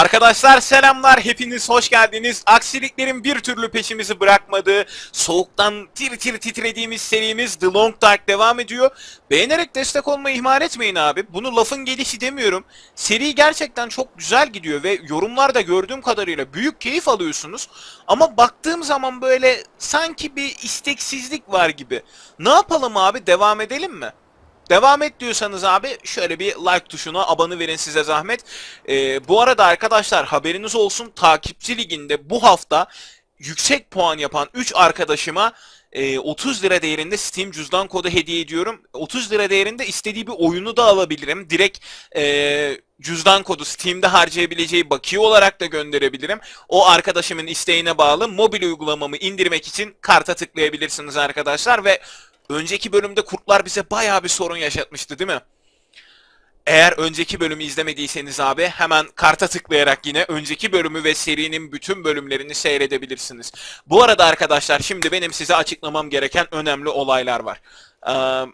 Arkadaşlar selamlar, hepiniz hoş geldiniz. Aksiliklerin bir türlü peşimizi bırakmadığı, soğuktan tir tir titrediğimiz serimiz The Long Dark devam ediyor. Beğenerek destek olmayı ihmal etmeyin abi. Bunu lafın gelişi demiyorum. Seri gerçekten çok güzel gidiyor ve yorumlarda gördüğüm kadarıyla büyük keyif alıyorsunuz. Ama baktığım zaman böyle sanki bir isteksizlik var gibi. Ne yapalım abi, devam edelim mi? Devam et diyorsanız abi şöyle bir like tuşuna abone verin size zahmet. Ee, bu arada arkadaşlar haberiniz olsun takipçi liginde bu hafta yüksek puan yapan 3 arkadaşıma e, 30 lira değerinde Steam cüzdan kodu hediye ediyorum. 30 lira değerinde istediği bir oyunu da alabilirim. Direkt e, cüzdan kodu Steam'de harcayabileceği bakiye olarak da gönderebilirim. O arkadaşımın isteğine bağlı mobil uygulamamı indirmek için karta tıklayabilirsiniz arkadaşlar ve önceki bölümde kurtlar bize bayağı bir sorun yaşatmıştı değil mi? Eğer önceki bölümü izlemediyseniz abi hemen karta tıklayarak yine önceki bölümü ve serinin bütün bölümlerini seyredebilirsiniz. Bu arada arkadaşlar şimdi benim size açıklamam gereken önemli olaylar var. Ee,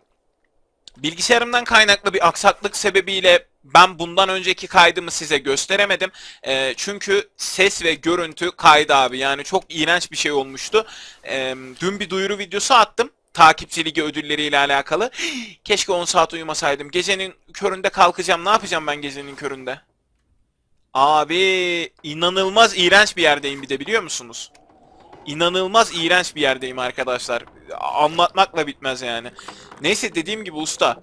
bilgisayarımdan kaynaklı bir aksaklık sebebiyle ben bundan önceki kaydımı size gösteremedim. Ee, çünkü ses ve görüntü kaydı abi. Yani çok iğrenç bir şey olmuştu. Ee, dün bir duyuru videosu attım takipçi ligi ödülleriyle alakalı. Keşke 10 saat uyumasaydım. Gecenin köründe kalkacağım. Ne yapacağım ben gecenin köründe? Abi inanılmaz iğrenç bir yerdeyim bir de biliyor musunuz? İnanılmaz iğrenç bir yerdeyim arkadaşlar. Anlatmakla bitmez yani. Neyse dediğim gibi usta.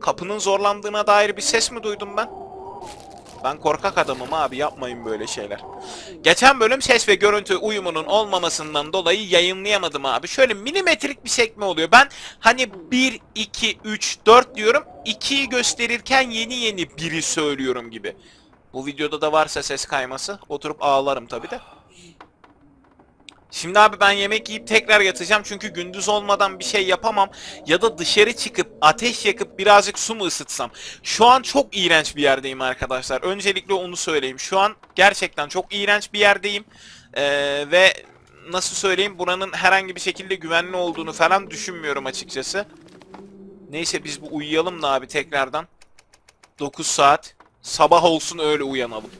Kapının zorlandığına dair bir ses mi duydum ben? Ben korkak adamım abi yapmayın böyle şeyler. Geçen bölüm ses ve görüntü uyumunun olmamasından dolayı yayınlayamadım abi. Şöyle milimetrik bir sekme oluyor. Ben hani 1, 2, 3, 4 diyorum. 2'yi gösterirken yeni yeni 1'i söylüyorum gibi. Bu videoda da varsa ses kayması oturup ağlarım tabi de. Şimdi abi ben yemek yiyip tekrar yatacağım çünkü gündüz olmadan bir şey yapamam. Ya da dışarı çıkıp ateş yakıp birazcık su mu ısıtsam? Şu an çok iğrenç bir yerdeyim arkadaşlar. Öncelikle onu söyleyeyim. Şu an gerçekten çok iğrenç bir yerdeyim. Ee, ve nasıl söyleyeyim buranın herhangi bir şekilde güvenli olduğunu falan düşünmüyorum açıkçası. Neyse biz bu uyuyalım da abi tekrardan. 9 saat. Sabah olsun öyle uyanalım.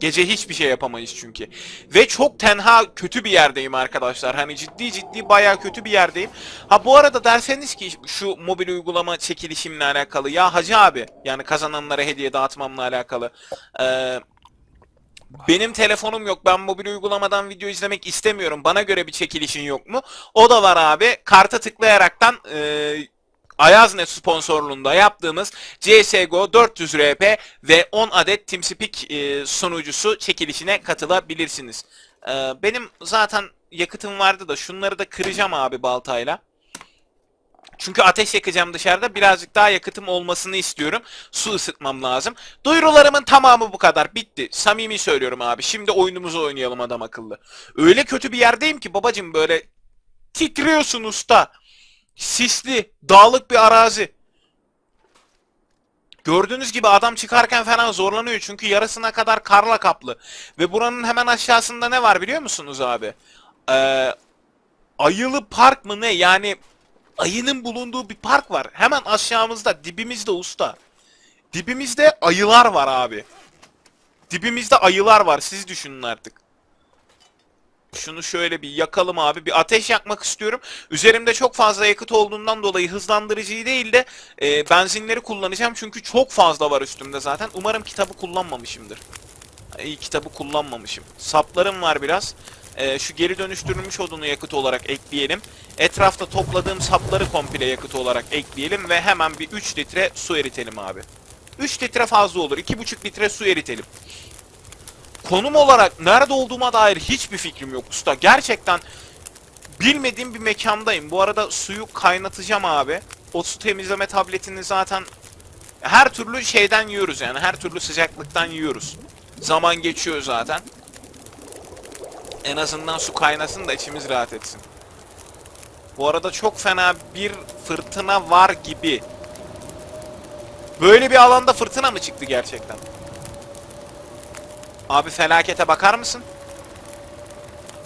Gece hiçbir şey yapamayız çünkü. Ve çok tenha kötü bir yerdeyim arkadaşlar. Hani ciddi ciddi bayağı kötü bir yerdeyim. Ha bu arada derseniz ki şu mobil uygulama çekilişimle alakalı. Ya hacı abi yani kazananlara hediye dağıtmamla alakalı. Eee... Benim telefonum yok. Ben mobil uygulamadan video izlemek istemiyorum. Bana göre bir çekilişin yok mu? O da var abi. Karta tıklayaraktan eee Ayaznet sponsorluğunda yaptığımız CSGO 400 RP ve 10 adet TeamSpeak e, sunucusu çekilişine katılabilirsiniz. E, benim zaten yakıtım vardı da şunları da kıracağım abi baltayla. Çünkü ateş yakacağım dışarıda. Birazcık daha yakıtım olmasını istiyorum. Su ısıtmam lazım. Duyurularımın tamamı bu kadar. Bitti. Samimi söylüyorum abi. Şimdi oyunumuzu oynayalım adam akıllı. Öyle kötü bir yerdeyim ki babacım böyle titriyorsun usta. Sisli, dağlık bir arazi. Gördüğünüz gibi adam çıkarken falan zorlanıyor çünkü yarısına kadar karla kaplı. Ve buranın hemen aşağısında ne var biliyor musunuz abi? Ee, Ayılı Park mı ne? Yani ayının bulunduğu bir park var. Hemen aşağımızda, dibimizde usta. Dibimizde ayılar var abi. Dibimizde ayılar var. Siz düşünün artık. Şunu şöyle bir yakalım abi. Bir ateş yakmak istiyorum. Üzerimde çok fazla yakıt olduğundan dolayı hızlandırıcıyı değil de e, benzinleri kullanacağım. Çünkü çok fazla var üstümde zaten. Umarım kitabı kullanmamışımdır. İyi kitabı kullanmamışım. Saplarım var biraz. E, şu geri dönüştürülmüş odunu yakıt olarak ekleyelim. Etrafta topladığım sapları komple yakıt olarak ekleyelim ve hemen bir 3 litre su eritelim abi. 3 litre fazla olur. 2,5 litre su eritelim. Konum olarak nerede olduğuma dair hiçbir fikrim yok usta. Gerçekten bilmediğim bir mekandayım. Bu arada suyu kaynatacağım abi. O su temizleme tabletini zaten her türlü şeyden yiyoruz yani. Her türlü sıcaklıktan yiyoruz. Zaman geçiyor zaten. En azından su kaynasın da içimiz rahat etsin. Bu arada çok fena bir fırtına var gibi. Böyle bir alanda fırtına mı çıktı gerçekten? Abi felakete bakar mısın?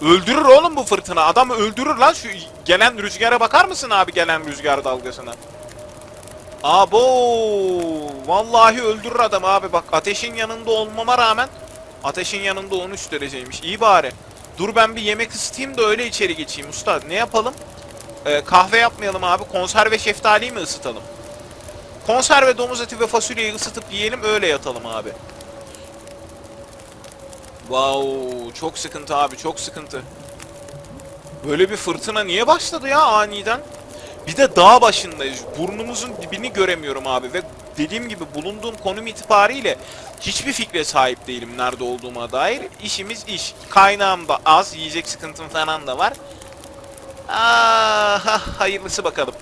Öldürür oğlum bu fırtına. Adamı öldürür lan şu gelen rüzgara bakar mısın abi gelen rüzgar dalgasına? Abo! Vallahi öldürür adam abi. Bak ateşin yanında olmama rağmen ateşin yanında 13 dereceymiş. İyi bari. Dur ben bir yemek ısıtayım da öyle içeri geçeyim usta. Ne yapalım? Ee, kahve yapmayalım abi. Konserve şeftaliyi mi ısıtalım? Konserve domuz eti ve fasulyeyi ısıtıp yiyelim öyle yatalım abi. Wow, çok sıkıntı abi, çok sıkıntı. Böyle bir fırtına niye başladı ya aniden? Bir de dağ başındayız. Burnumuzun dibini göremiyorum abi ve dediğim gibi bulunduğum konum itibariyle hiçbir fikre sahip değilim nerede olduğuma dair. İşimiz iş. Kaynağım da az, yiyecek sıkıntım falan da var. Ah, hayırlısı bakalım.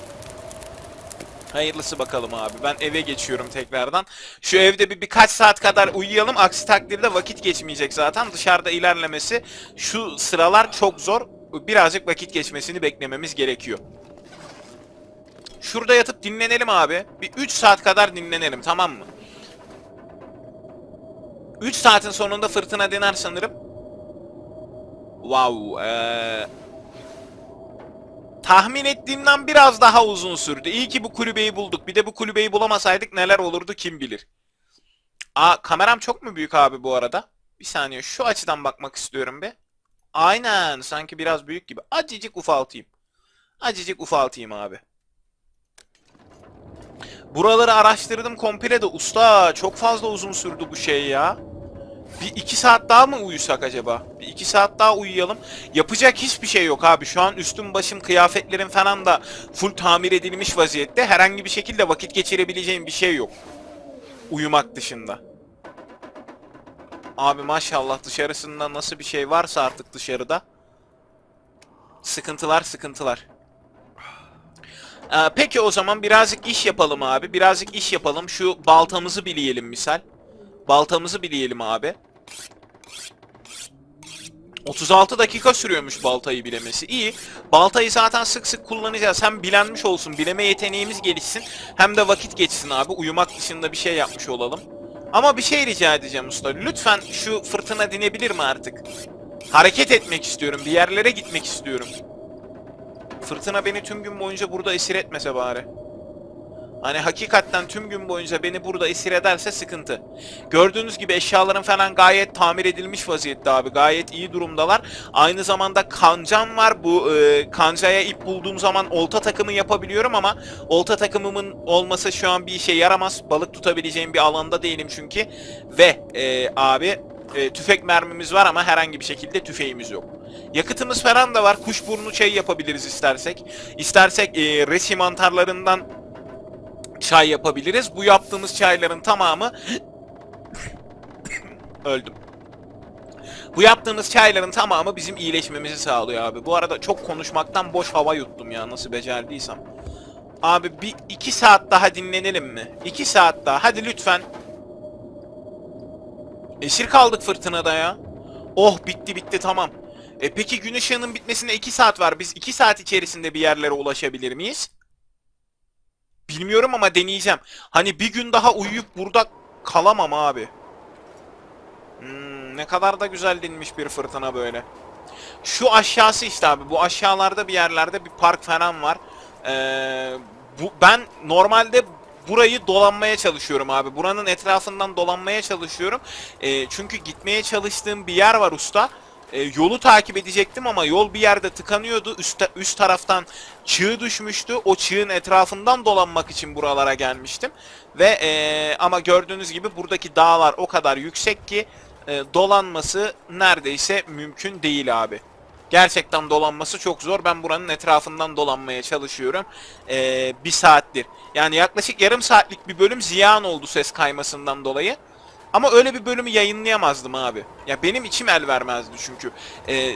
Hayırlısı bakalım abi. Ben eve geçiyorum tekrardan. Şu evde bir birkaç saat kadar uyuyalım. Aksi takdirde vakit geçmeyecek zaten. Dışarıda ilerlemesi şu sıralar çok zor. Birazcık vakit geçmesini beklememiz gerekiyor. Şurada yatıp dinlenelim abi. Bir 3 saat kadar dinlenelim tamam mı? 3 saatin sonunda fırtına diner sanırım. Wow. Ee... Tahmin ettiğimden biraz daha uzun sürdü. İyi ki bu kulübeyi bulduk. Bir de bu kulübeyi bulamasaydık neler olurdu kim bilir. Aa kameram çok mu büyük abi bu arada? Bir saniye şu açıdan bakmak istiyorum be. Aynen sanki biraz büyük gibi. Acıcık ufaltayım. Acıcık ufaltayım abi. Buraları araştırdım komple de usta çok fazla uzun sürdü bu şey ya. Bir iki saat daha mı uyusak acaba? Bir iki saat daha uyuyalım. Yapacak hiçbir şey yok abi. Şu an üstüm başım kıyafetlerim falan da full tamir edilmiş vaziyette. Herhangi bir şekilde vakit geçirebileceğim bir şey yok. Uyumak dışında. Abi maşallah dışarısında nasıl bir şey varsa artık dışarıda. Sıkıntılar sıkıntılar. Ee, peki o zaman birazcık iş yapalım abi. Birazcık iş yapalım. Şu baltamızı bileyelim misal. Baltamızı bileyelim abi. 36 dakika sürüyormuş baltayı bilemesi. İyi. Baltayı zaten sık sık kullanacağız. Hem bilenmiş olsun, bileme yeteneğimiz gelişsin. Hem de vakit geçsin abi. Uyumak dışında bir şey yapmış olalım. Ama bir şey rica edeceğim usta. Lütfen şu fırtına dinebilir mi artık? Hareket etmek istiyorum. Bir yerlere gitmek istiyorum. Fırtına beni tüm gün boyunca burada esir etmese bari. Hani hakikaten tüm gün boyunca beni burada esir ederse sıkıntı. Gördüğünüz gibi eşyalarım falan gayet tamir edilmiş vaziyette abi. Gayet iyi durumdalar. Aynı zamanda kancam var. Bu e, kancaya ip bulduğum zaman olta takımı yapabiliyorum ama olta takımımın olması şu an bir işe yaramaz. Balık tutabileceğim bir alanda değilim çünkü. Ve e, abi e, tüfek mermimiz var ama herhangi bir şekilde tüfeğimiz yok. Yakıtımız falan da var. Kuşburnu çayı yapabiliriz istersek. İstersek e, resi mantarlarından çay yapabiliriz. Bu yaptığımız çayların tamamı öldüm. Bu yaptığımız çayların tamamı bizim iyileşmemizi sağlıyor abi. Bu arada çok konuşmaktan boş hava yuttum ya nasıl becerdiysem. Abi bir iki saat daha dinlenelim mi? İki saat daha hadi lütfen. Esir kaldık fırtınada ya. Oh bitti bitti tamam. E peki gün ışığının bitmesine 2 saat var. Biz 2 saat içerisinde bir yerlere ulaşabilir miyiz? Bilmiyorum ama deneyeceğim. Hani bir gün daha uyuyup burada kalamam abi. Hmm, ne kadar da güzel dinmiş bir fırtına böyle. Şu aşağısı işte abi. Bu aşağılarda bir yerlerde bir park falan var. Ee, bu ben normalde burayı dolanmaya çalışıyorum abi. Buranın etrafından dolanmaya çalışıyorum. Ee, çünkü gitmeye çalıştığım bir yer var usta. Ee, yolu takip edecektim ama yol bir yerde tıkanıyordu. Üst, üst taraftan çığ düşmüştü. O çığın etrafından dolanmak için buralara gelmiştim. Ve ee, ama gördüğünüz gibi buradaki dağlar o kadar yüksek ki e, dolanması neredeyse mümkün değil abi. Gerçekten dolanması çok zor. Ben buranın etrafından dolanmaya çalışıyorum. Ee, bir saattir. Yani yaklaşık yarım saatlik bir bölüm ziyan oldu ses kaymasından dolayı. Ama öyle bir bölümü yayınlayamazdım abi. Ya benim içim el vermezdi çünkü. Ee,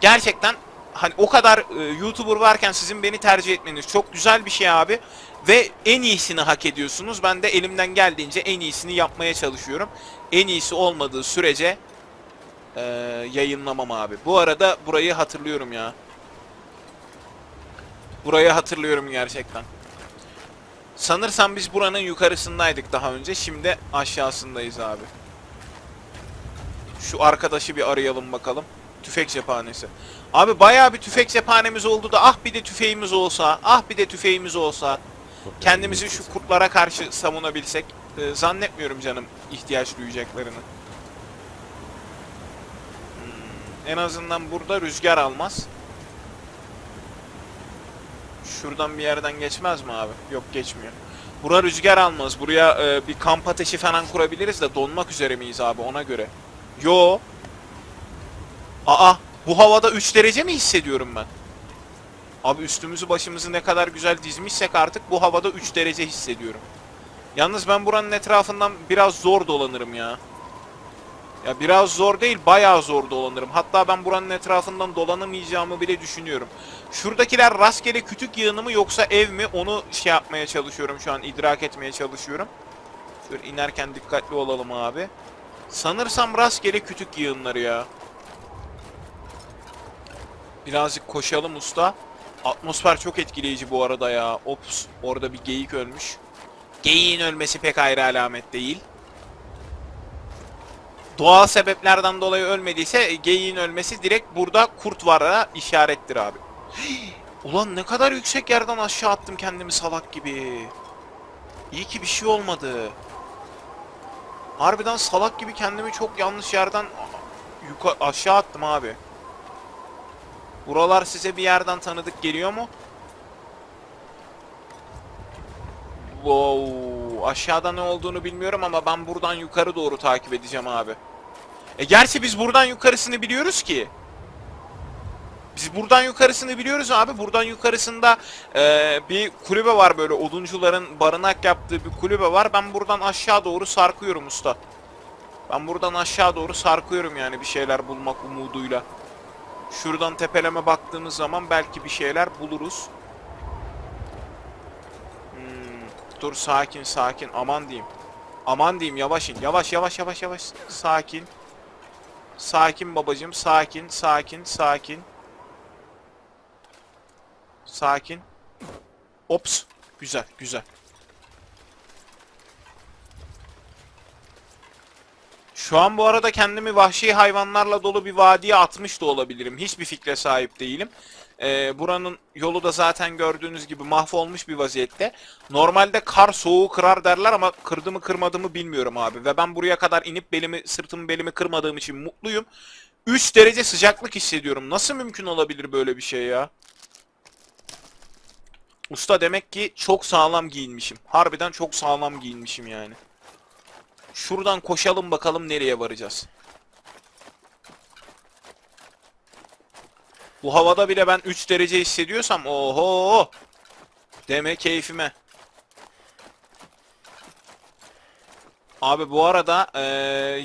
gerçekten hani o kadar e, YouTuber varken sizin beni tercih etmeniz çok güzel bir şey abi. Ve en iyisini hak ediyorsunuz. Ben de elimden geldiğince en iyisini yapmaya çalışıyorum. En iyisi olmadığı sürece e, yayınlamam abi. Bu arada burayı hatırlıyorum ya. Burayı hatırlıyorum gerçekten. Sanırsam biz buranın yukarısındaydık daha önce. Şimdi aşağısındayız abi. Şu arkadaşı bir arayalım bakalım. Tüfek cephanesi. Abi bayağı bir tüfek cephanemiz oldu da ah bir de tüfeğimiz olsa. Ah bir de tüfeğimiz olsa. kendimizi şu kurtlara karşı savunabilsek e, zannetmiyorum canım ihtiyaç duyacaklarını. Hmm, en azından burada rüzgar almaz. Şuradan bir yerden geçmez mi abi? Yok geçmiyor. Bura rüzgar almaz. Buraya e, bir kamp ateşi falan kurabiliriz de donmak üzere miyiz abi ona göre? Yo. Aa bu havada 3 derece mi hissediyorum ben? Abi üstümüzü başımızı ne kadar güzel dizmişsek artık bu havada 3 derece hissediyorum. Yalnız ben buranın etrafından biraz zor dolanırım ya. Ya biraz zor değil, bayağı zor dolanırım. Hatta ben buranın etrafından dolanamayacağımı bile düşünüyorum. Şuradakiler rastgele kütük yığını mı yoksa ev mi onu şey yapmaya çalışıyorum şu an, idrak etmeye çalışıyorum. Şöyle inerken dikkatli olalım abi. Sanırsam rastgele kütük yığınları ya. Birazcık koşalım usta. Atmosfer çok etkileyici bu arada ya. Ops orada bir geyik ölmüş. Geyiğin ölmesi pek ayrı alamet değil. Doğal sebeplerden dolayı ölmediyse geyiğin ölmesi direkt burada kurt vara işarettir abi. Ulan ne kadar yüksek yerden aşağı attım kendimi salak gibi. İyi ki bir şey olmadı. Harbiden salak gibi kendimi çok yanlış yerden yukarı aşağı attım abi. Buralar size bir yerden tanıdık geliyor mu? Wow, aşağıda ne olduğunu bilmiyorum ama ben buradan yukarı doğru takip edeceğim abi. E gerçi biz buradan yukarısını biliyoruz ki. Biz buradan yukarısını biliyoruz abi. Buradan yukarısında e, bir kulübe var böyle oduncuların barınak yaptığı bir kulübe var. Ben buradan aşağı doğru sarkıyorum usta. Ben buradan aşağı doğru sarkıyorum yani bir şeyler bulmak umuduyla. Şuradan tepeleme baktığımız zaman belki bir şeyler buluruz. Hmm, dur sakin sakin aman diyeyim. Aman diyeyim yavaş in. Yavaş yavaş yavaş yavaş. Sakin. Sakin babacım sakin sakin sakin. Sakin. Ops. Güzel güzel. Şu an bu arada kendimi vahşi hayvanlarla dolu bir vadiye atmış da olabilirim. Hiçbir fikre sahip değilim. Ee, buranın yolu da zaten gördüğünüz gibi mahvolmuş bir vaziyette. Normalde kar soğuğu kırar derler ama kırdı mı kırmadı mı bilmiyorum abi. Ve ben buraya kadar inip belimi, sırtımı belimi kırmadığım için mutluyum. 3 derece sıcaklık hissediyorum. Nasıl mümkün olabilir böyle bir şey ya? Usta demek ki çok sağlam giyinmişim. Harbiden çok sağlam giyinmişim yani. Şuradan koşalım bakalım nereye varacağız. Bu havada bile ben 3 derece hissediyorsam oho. Deme keyfime. Abi bu arada eee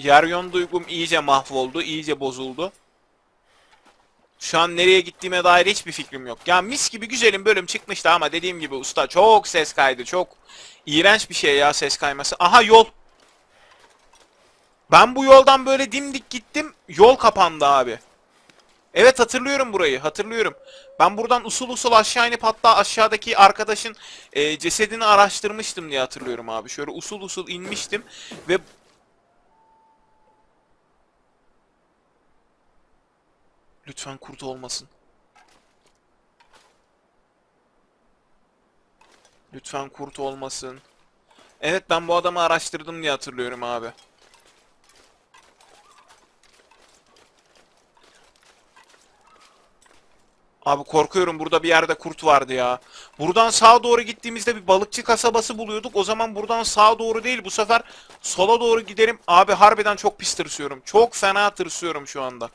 yer duygum iyice mahvoldu, iyice bozuldu. Şu an nereye gittiğime dair hiçbir fikrim yok. Ya mis gibi güzelim bölüm çıkmıştı ama dediğim gibi usta çok ses kaydı. Çok iğrenç bir şey ya ses kayması. Aha yol. Ben bu yoldan böyle dimdik gittim. Yol kapandı abi. Evet hatırlıyorum burayı. Hatırlıyorum. Ben buradan usul usul aşağı inip hatta aşağıdaki arkadaşın e, cesedini araştırmıştım diye hatırlıyorum abi. Şöyle usul usul inmiştim ve Lütfen kurt olmasın. Lütfen kurt olmasın. Evet ben bu adamı araştırdım diye hatırlıyorum abi. Abi korkuyorum burada bir yerde kurt vardı ya. Buradan sağa doğru gittiğimizde bir balıkçı kasabası buluyorduk. O zaman buradan sağa doğru değil bu sefer sola doğru gidelim. Abi harbiden çok pis tırsıyorum. Çok fena tırsıyorum şu anda.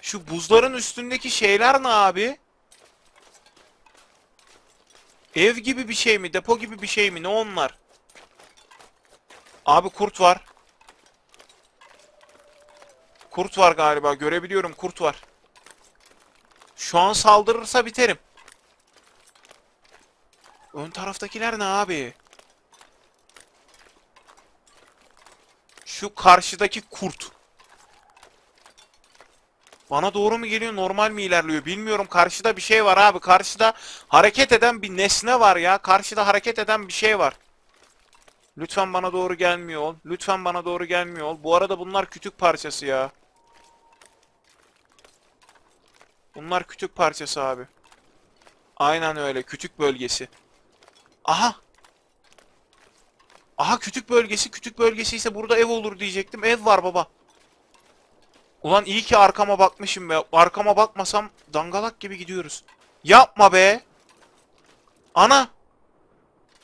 Şu buzların üstündeki şeyler ne abi? Ev gibi bir şey mi? Depo gibi bir şey mi? Ne onlar? Abi kurt var. Kurt var galiba. Görebiliyorum kurt var. Şu an saldırırsa biterim. Ön taraftakiler ne abi? Şu karşıdaki kurt. Bana doğru mu geliyor normal mi ilerliyor bilmiyorum. Karşıda bir şey var abi. Karşıda hareket eden bir nesne var ya. Karşıda hareket eden bir şey var. Lütfen bana doğru gelmiyor ol. Lütfen bana doğru gelmiyor ol. Bu arada bunlar kütük parçası ya. Bunlar kütük parçası abi. Aynen öyle kütük bölgesi. Aha. Aha kütük bölgesi. Kütük bölgesi ise burada ev olur diyecektim. Ev var baba. Ulan iyi ki arkama bakmışım be. Arkama bakmasam dangalak gibi gidiyoruz. Yapma be. Ana.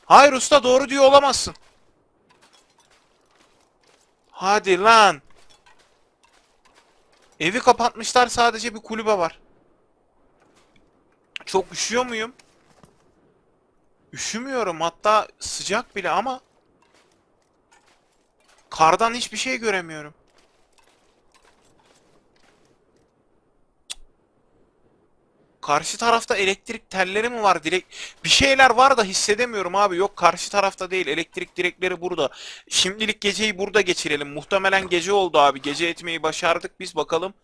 Hayır usta doğru diyor olamazsın. Hadi lan. Evi kapatmışlar sadece bir kulübe var. Çok üşüyor muyum? Üşümüyorum hatta sıcak bile ama kardan hiçbir şey göremiyorum. Karşı tarafta elektrik telleri mi var direkt? Bir şeyler var da hissedemiyorum abi. Yok karşı tarafta değil. Elektrik direkleri burada. Şimdilik geceyi burada geçirelim. Muhtemelen gece oldu abi. Gece etmeyi başardık biz bakalım.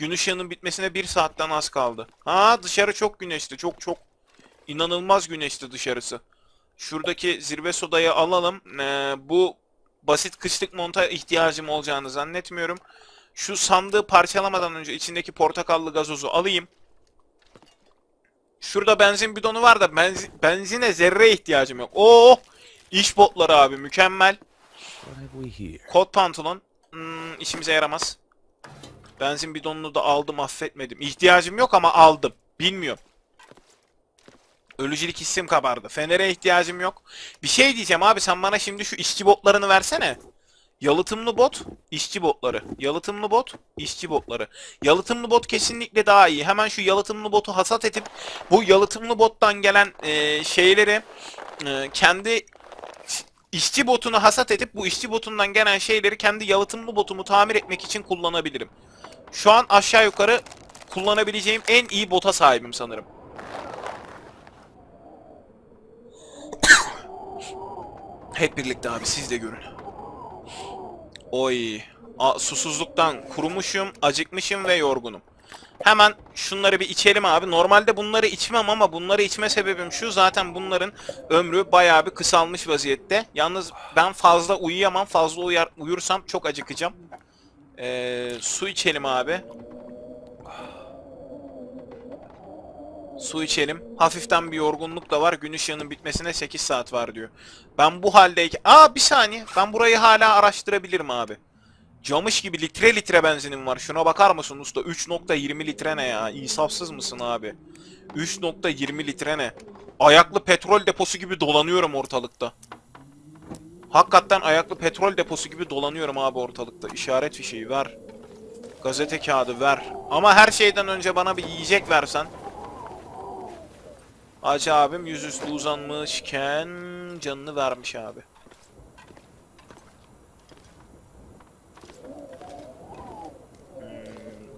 Gün ışığının bitmesine bir saatten az kaldı. Ha dışarı çok güneşli. Çok çok inanılmaz güneşli dışarısı. Şuradaki zirve sodayı alalım. Ee, bu basit kışlık monta ihtiyacım olacağını zannetmiyorum. Şu sandığı parçalamadan önce içindeki portakallı gazozu alayım. Şurada benzin bidonu var da benzin, benzine zerre ihtiyacım yok. Oo! İş botları abi mükemmel. Kot pantolon. Hmm, işimize yaramaz. Benzin bidonunu da aldım affetmedim. İhtiyacım yok ama aldım. Bilmiyorum. Ölücülük hissim kabardı. Fener'e ihtiyacım yok. Bir şey diyeceğim abi sen bana şimdi şu işçi botlarını versene. Yalıtımlı bot, işçi botları. Yalıtımlı bot, işçi botları. Yalıtımlı bot kesinlikle daha iyi. Hemen şu yalıtımlı botu hasat edip bu yalıtımlı bottan gelen e, şeyleri e, kendi işçi botunu hasat edip bu işçi botundan gelen şeyleri kendi yalıtımlı botumu tamir etmek için kullanabilirim. Şu an aşağı yukarı kullanabileceğim en iyi bota sahibim sanırım. Hep birlikte abi siz de görün. Oy. A, susuzluktan kurumuşum, acıkmışım ve yorgunum. Hemen şunları bir içelim abi. Normalde bunları içmem ama bunları içme sebebim şu. Zaten bunların ömrü bayağı bir kısalmış vaziyette. Yalnız ben fazla uyuyamam. Fazla uyar, uyursam çok acıkacağım. Ee, su içelim abi. Su içelim. Hafiften bir yorgunluk da var. Gün ışığının bitmesine 8 saat var diyor. Ben bu haldeyken... Aa bir saniye. Ben burayı hala araştırabilirim abi. Camış gibi litre litre benzinim var. Şuna bakar mısın usta? 3.20 litre ne ya? İnsafsız mısın abi? 3.20 litre ne? Ayaklı petrol deposu gibi dolanıyorum ortalıkta. Hakikaten ayaklı petrol deposu gibi dolanıyorum abi ortalıkta. İşaret fişeği ver. Gazete kağıdı ver. Ama her şeyden önce bana bir yiyecek versen. Hacı abim yüzüstü uzanmışken canını vermiş abi.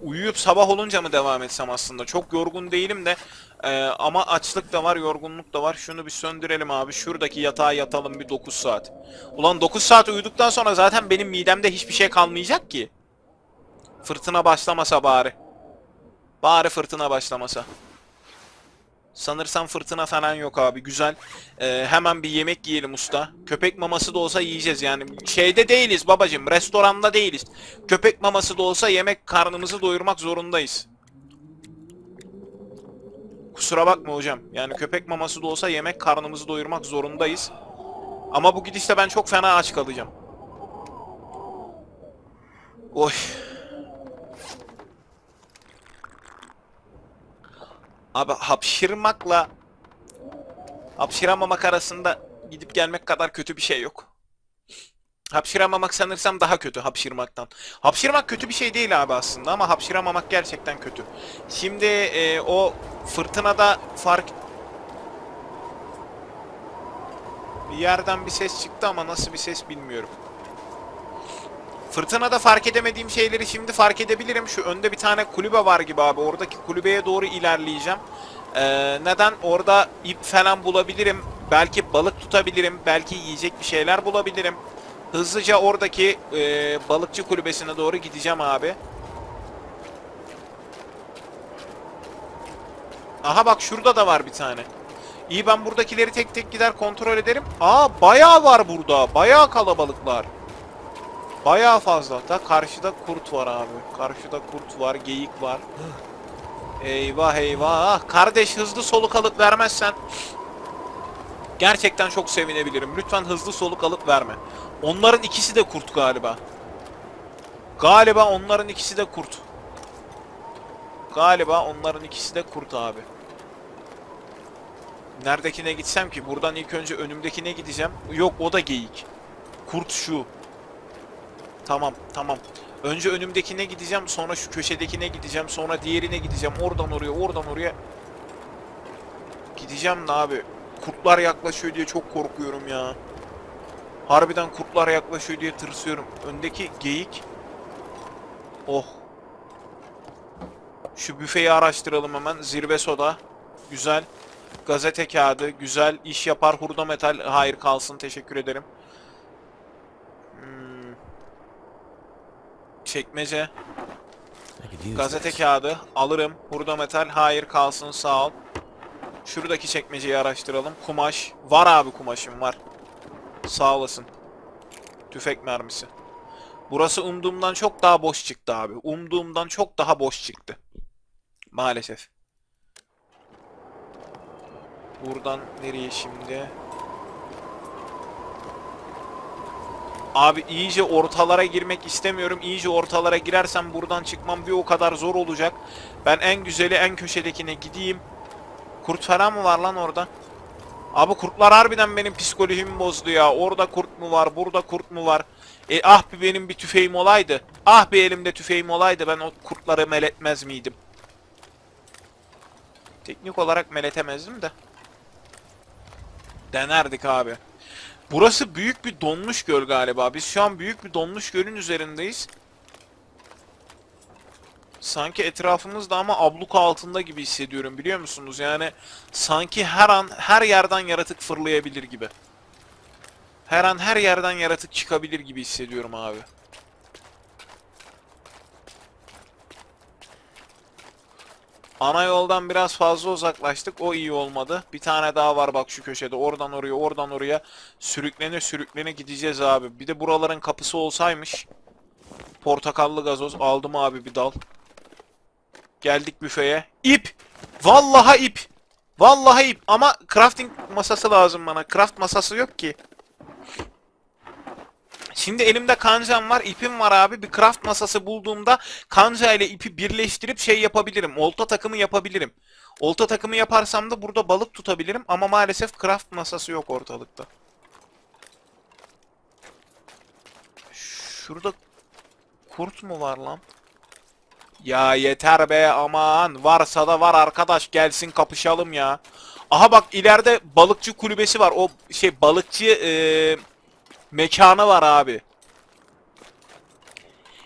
uyuyup sabah olunca mı devam etsem aslında? Çok yorgun değilim de e, ama açlık da var, yorgunluk da var. Şunu bir söndürelim abi. Şuradaki yatağa yatalım bir 9 saat. Ulan 9 saat uyuduktan sonra zaten benim midemde hiçbir şey kalmayacak ki. Fırtına başlamasa bari. Bari fırtına başlamasa. Sanırsam fırtına falan yok abi. Güzel. Ee, hemen bir yemek yiyelim usta. Köpek maması da olsa yiyeceğiz yani. Şeyde değiliz babacım. Restoranda değiliz. Köpek maması da olsa yemek karnımızı doyurmak zorundayız. Kusura bakma hocam. Yani köpek maması da olsa yemek karnımızı doyurmak zorundayız. Ama bu gidişte ben çok fena aç kalacağım. Oy. Abi hapşırmakla hapşıramamak arasında gidip gelmek kadar kötü bir şey yok. Hapşıramamak sanırsam daha kötü hapşırmaktan. Hapşırmak kötü bir şey değil abi aslında ama hapşıramamak gerçekten kötü. Şimdi e, o fırtınada fark... Bir yerden bir ses çıktı ama nasıl bir ses bilmiyorum. Fırtınada fark edemediğim şeyleri şimdi fark edebilirim. Şu önde bir tane kulübe var gibi abi. Oradaki kulübeye doğru ilerleyeceğim. Ee, neden? Orada ip falan bulabilirim. Belki balık tutabilirim. Belki yiyecek bir şeyler bulabilirim. Hızlıca oradaki e, balıkçı kulübesine doğru gideceğim abi. Aha bak şurada da var bir tane. İyi ben buradakileri tek tek gider kontrol ederim. Aa bayağı var burada. Bayağı kalabalıklar. Bayağı fazla. Da karşıda kurt var abi. Karşıda kurt var, geyik var. Eyvah eyvah. Kardeş hızlı soluk alıp vermezsen Gerçekten çok sevinebilirim. Lütfen hızlı soluk alıp verme. Onların ikisi de kurt galiba. Galiba onların ikisi de kurt. Galiba onların ikisi de kurt abi. Neredekine gitsem ki? Buradan ilk önce önümdekine gideceğim. Yok o da geyik. Kurt şu. Tamam tamam. Önce önümdekine gideceğim. Sonra şu köşedekine gideceğim. Sonra diğerine gideceğim. Oradan oraya oradan oraya. Gideceğim de abi. Kurtlar yaklaşıyor diye çok korkuyorum ya. Harbiden kurtlar yaklaşıyor diye tırsıyorum. Öndeki geyik. Oh. Şu büfeyi araştıralım hemen. Zirve soda. Güzel. Gazete kağıdı. Güzel. iş yapar. Hurda metal. Hayır kalsın. Teşekkür ederim. Hmm. Çekmece. Gazete kağıdı. Alırım. Hurda metal. Hayır kalsın. Sağ ol. Şuradaki çekmeceyi araştıralım. Kumaş. Var abi kumaşım var. Sağ olasın. Tüfek mermisi. Burası umduğumdan çok daha boş çıktı abi. Umduğumdan çok daha boş çıktı. Maalesef. Buradan nereye şimdi? Abi iyice ortalara girmek istemiyorum. İyice ortalara girersem buradan çıkmam bir o kadar zor olacak. Ben en güzeli en köşedekine gideyim. Kurt falan mı var lan orada? Abi kurtlar harbiden benim psikolojimi bozdu ya. Orada kurt mu var, burada kurt mu var? E ah bir benim bir tüfeğim olaydı. Ah bir elimde tüfeğim olaydı ben o kurtları meletmez miydim? Teknik olarak meletemezdim de. Denerdik abi. Burası büyük bir donmuş göl galiba. Biz şu an büyük bir donmuş gölün üzerindeyiz. Sanki etrafımızda ama abluka altında gibi hissediyorum biliyor musunuz? Yani sanki her an her yerden yaratık fırlayabilir gibi. Her an her yerden yaratık çıkabilir gibi hissediyorum abi. Ana yoldan biraz fazla uzaklaştık. O iyi olmadı. Bir tane daha var bak şu köşede. Oradan oraya, oradan oraya sürüklene sürüklene gideceğiz abi. Bir de buraların kapısı olsaymış. Portakallı gazoz aldım abi bir dal. Geldik büfeye. İp. Vallaha ip. Vallahi ip. Ama crafting masası lazım bana. Craft masası yok ki. Şimdi elimde kancam var, ipim var abi. Bir craft masası bulduğumda kanca ile ipi birleştirip şey yapabilirim. Olta takımı yapabilirim. Olta takımı yaparsam da burada balık tutabilirim ama maalesef craft masası yok ortalıkta. Şurada kurt mu var lan? Ya yeter be aman. Varsa da var arkadaş gelsin kapışalım ya. Aha bak ileride balıkçı kulübesi var. O şey balıkçı eee mekanı var abi.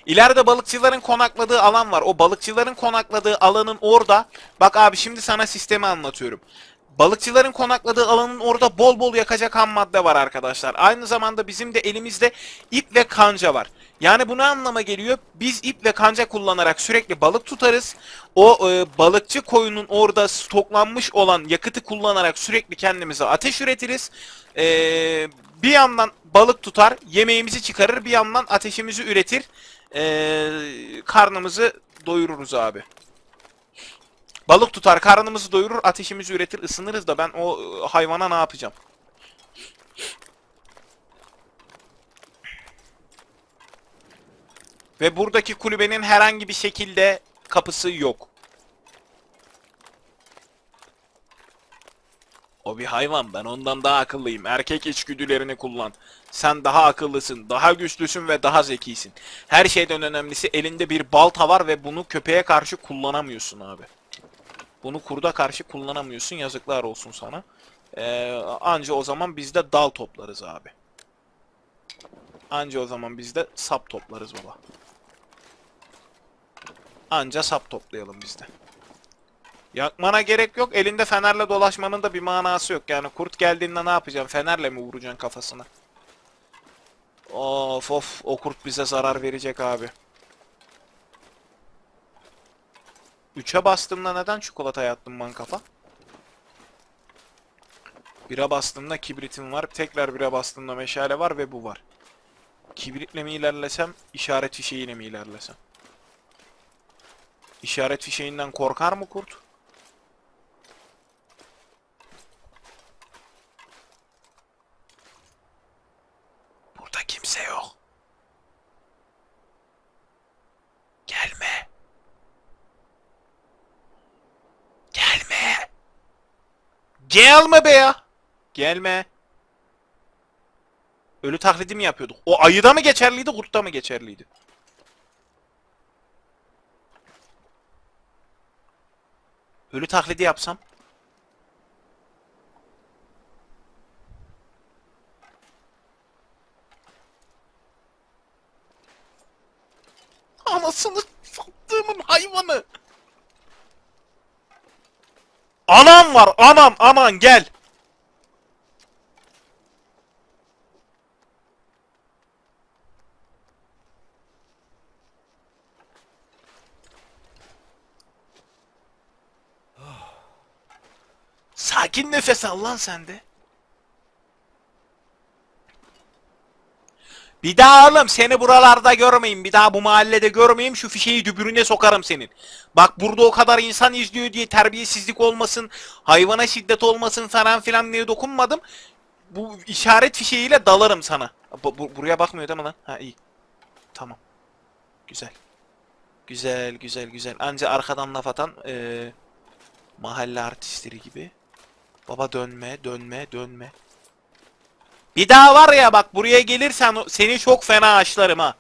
İleride balıkçıların konakladığı alan var. O balıkçıların konakladığı alanın orada. Bak abi şimdi sana sistemi anlatıyorum. Balıkçıların konakladığı alanın orada bol bol yakacak ham madde var arkadaşlar. Aynı zamanda bizim de elimizde ip ve kanca var. Yani bu ne anlama geliyor? Biz ip ve kanca kullanarak sürekli balık tutarız. O e, balıkçı koyunun orada stoklanmış olan yakıtı kullanarak sürekli kendimize ateş üretiriz. E, bir yandan balık tutar, yemeğimizi çıkarır, bir yandan ateşimizi üretir. E, karnımızı doyururuz abi. Balık tutar, karnımızı doyurur, ateşimizi üretir, ısınırız da ben o e, hayvana ne yapacağım? Ve buradaki kulübenin herhangi bir şekilde kapısı yok. O bir hayvan. Ben ondan daha akıllıyım. Erkek içgüdülerini kullan. Sen daha akıllısın, daha güçlüsün ve daha zekisin. Her şeyden önemlisi elinde bir balta var ve bunu köpeğe karşı kullanamıyorsun abi. Bunu kurda karşı kullanamıyorsun. Yazıklar olsun sana. Ee, anca o zaman biz de dal toplarız abi. Anca o zaman biz de sap toplarız baba. Anca sap toplayalım biz de. Yakmana gerek yok. Elinde fenerle dolaşmanın da bir manası yok. Yani kurt geldiğinde ne yapacaksın? Fenerle mi vuracaksın kafasına? Of of. O kurt bize zarar verecek abi. 3'e bastığımda neden çikolata yattım man kafa? 1'e bastığımda kibritim var. Tekrar 1'e bastığımda meşale var ve bu var. Kibritle mi ilerlesem, işaret fişeğiyle mi ilerlesem? İşaret fişeğinden korkar mı kurt? Burada kimse yok. Gelme. Gelme. Gelme be ya. Gelme. Ölü taklidi mi yapıyorduk? O ayıda mı geçerliydi, kurtta mı geçerliydi? Ölü taklidi yapsam. Anasını sattığımın hayvanı. Anam var anam aman gel. Sakin nefes al lan sen de. Bir daha oğlum seni buralarda görmeyeyim. Bir daha bu mahallede görmeyeyim. Şu fişeyi dübürüne sokarım senin. Bak burada o kadar insan izliyor diye terbiyesizlik olmasın, hayvana şiddet olmasın falan filan diye dokunmadım. Bu işaret fişeğiyle dalarım sana. Bu, bu- buraya bakmıyor değil mi lan? Ha iyi. Tamam. Güzel. Güzel, güzel, güzel. Anca arkadan laf atan eee, mahalle artistleri gibi. Baba dönme, dönme, dönme. Bir daha var ya bak buraya gelirsen seni çok fena açlarım ha.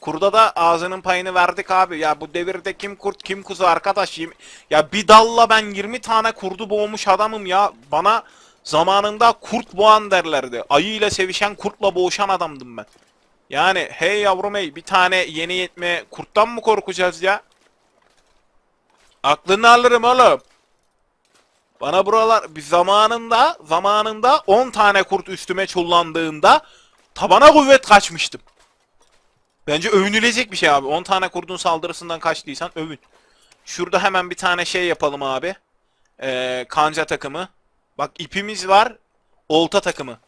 Kurda da ağzının payını verdik abi. Ya bu devirde kim kurt kim kuzu arkadaş. Ya bir dalla ben 20 tane kurdu boğmuş adamım ya. Bana zamanında kurt boğan derlerdi. Ayı ile sevişen kurtla boğuşan adamdım ben. Yani hey yavrum hey bir tane yeni yetme kurttan mı korkacağız ya? Aklını alırım oğlum. Bana buralar bir zamanında zamanında 10 tane kurt üstüme çullandığında tabana kuvvet kaçmıştım. Bence övünülecek bir şey abi. 10 tane kurdun saldırısından kaçtıysan övün. Şurada hemen bir tane şey yapalım abi. Ee, kanca takımı. Bak ipimiz var. Olta takımı.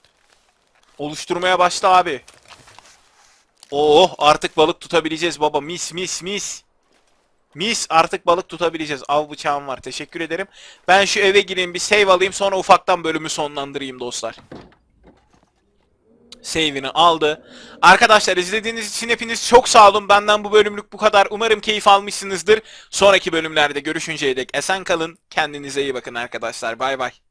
Oluşturmaya başla abi. Oh artık balık tutabileceğiz baba. Mis mis mis. Mis artık balık tutabileceğiz. Av bıçağım var. Teşekkür ederim. Ben şu eve gireyim bir save alayım sonra ufaktan bölümü sonlandırayım dostlar. Save'ini aldı. Arkadaşlar izlediğiniz için hepiniz çok sağ olun. Benden bu bölümlük bu kadar. Umarım keyif almışsınızdır. Sonraki bölümlerde görüşünceye dek esen kalın. Kendinize iyi bakın arkadaşlar. Bay bay.